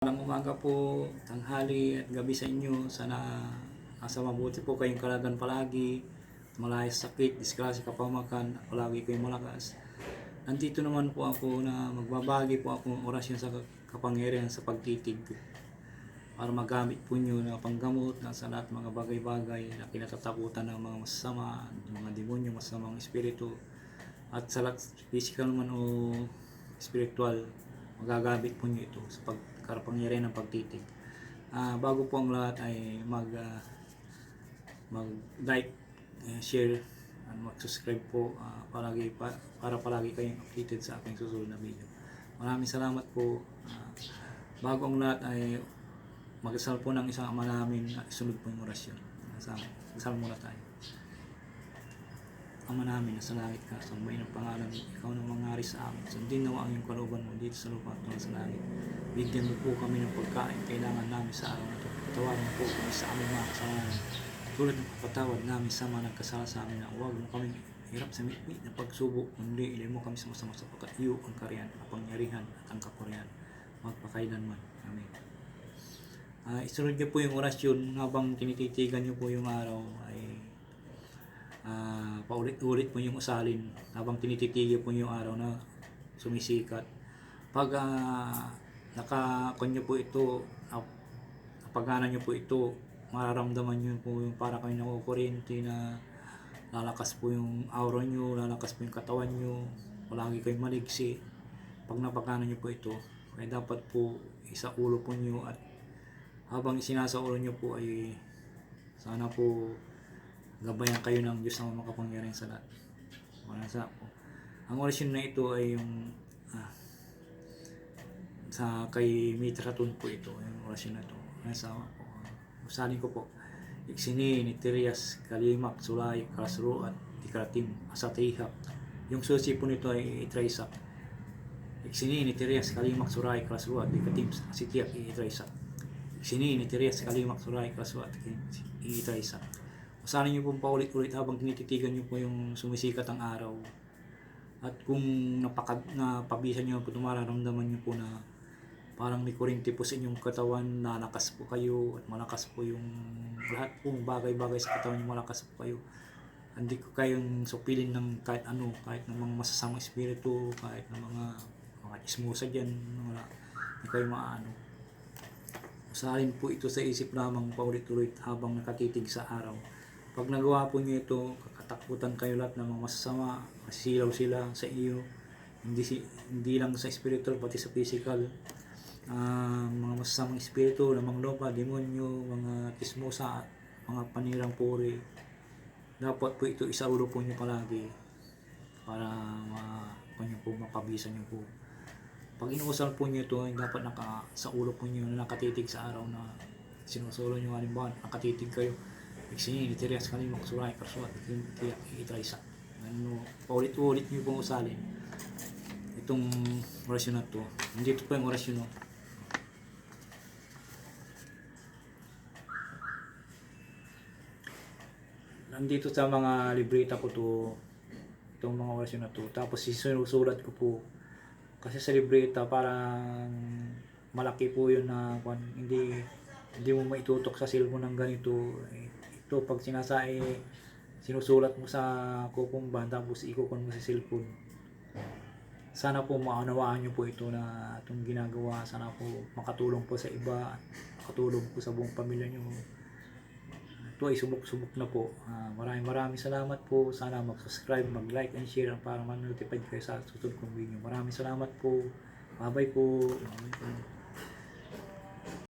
Magandang umaga po, tanghali at gabi sa inyo. Sana nasa mabuti po kayong kalagan palagi. Malayas sakit, disgrasya kapamakan, palagi kayong malakas. Nandito naman po ako na magbabagi po ako ng orasyon sa kapangyarihan sa pagtitig. Para magamit po nyo na panggamot na sa lahat mga bagay-bagay na kinatatakutan ng mga masama, mga demonyo, masamang espiritu. At sa lahat physical man o spiritual, magagamit po nyo ito sa pagkarapangyarihan ng pagtitig. Ah, bago po ang lahat ay mag ah, mag-like, eh, share, at mag-subscribe po ah, palagi pa, para palagi kayong updated sa aking susunod na video. Maraming salamat po. Ah, bago ang lahat ay magdasal po ng isang ama namin na isunod po yung orasyon. Dasal muna tayo. Ama namin, nasa langit ka, sambahin ang pangalan mo, ikaw nang mangari sa amin. Sundin nawa ang iyong kalooban mo dito sa lupa at sa langit. Bigyan mo po kami ng pagkain kailangan namin sa araw na ito. Patawarin mo po kami sa aming mga kasalanan. Tulad ng patawad namin sa mga nagkasala sa amin na huwag mo kami hirap sa mitmit na pagsubok, kundi ilay mo kami sa masama sapagkat iyo ang kariyan, kapangyarihan at ang kapurihan. Magpakailanman. Amen. Ah, isunod niyo po yung orasyon habang tinititigan niyo po yung araw ay ah, paulit-ulit po yung usalin habang tinititigil po yung araw na sumisikat. Pag uh, nakakonyo po ito, uh, napagana nyo po ito, mararamdaman nyo po yung para kayo nakukuryente na lalakas po yung aura nyo, lalakas po yung katawan nyo, palagi kayong maligsi. Pag napagana nyo po ito, kaya dapat po isa ulo po nyo at habang isinasa ulo nyo po ay sana po gabayan kayo ng Diyos na makapangyarihan sa lahat. Wala sa po. Ang orasyon na ito ay yung ah, sa kay Mitratun po ito, yung orasyon na ito. Nasa po. Usalin ko po. Iksini, Nitirias, Kalimak, Sulay, Kasro, at Tikratim, Asatihak. Yung susi po nito ay Itraisak. Iksini, Nitirias, Kalimak, Suray, Kasro, at Tikratim, Asitiak, Itraisak. Iksini, Nitirias, Kalimak, Suray, Kasro, at Itraisak. Usarin niyo pong paulit-ulit habang tinititigan niyo po yung sumisikat ang araw. At kung napaka, napabisan niyo po, mararamdaman niyo po na parang may kurinti po sa inyong katawan, nalakas po kayo at malakas po yung lahat pong bagay-bagay sa katawan niyo, malakas po kayo. Hindi ko kayong supilin ng kahit ano, kahit ng mga masasamang espiritu, kahit ng mga mga ismusa dyan, wala, hindi kayo maano. Usahin po ito sa isip lamang paulit-ulit habang nakatitig sa araw. Pag nagawa po niyo ito, kakatakutan kayo lahat ng mga masasama, masisilaw sila sa iyo. Hindi, si, hindi lang sa spiritual, pati sa physical. Ah, mga masasamang espiritu, lamang lupa, demonyo, mga kismosa, at mga panirang puri. Dapat po ito isaulo po niyo palagi para ma, kanyo po mapabisan niyo po. Pag inuusal po niyo ito, dapat naka, sa ulo po niyo na nakatitig sa araw na sinusulo niyo halimbawa, nakatitig kayo. Iksini, itirias kami maksuray, karsuat, kaya itry sa. Ano, paulit-ulit niyo pong usalin itong orasyon na to. Nandito po yung orasyon no. Nandito sa mga libreta ko to itong mga orasyon na to. Tapos sinusulat ko po kasi sa libreta parang malaki po yun na kwan, hindi hindi mo maitutok sa cellphone ng ganito. Eh, Ito pag sinasai sinusulat mo sa kukumba tapos ikukon mo sa cellphone. Sana po maunawaan niyo po ito na itong ginagawa. Sana po makatulong po sa iba, makatulong po sa buong pamilya niyo. Ito ay subok-subok na po. Ah, maraming maraming salamat po. Sana mag-subscribe, mag-like and share para ma-notify kayo sa susunod kong video. Maraming salamat po. Bye-bye po. Bye-bye po.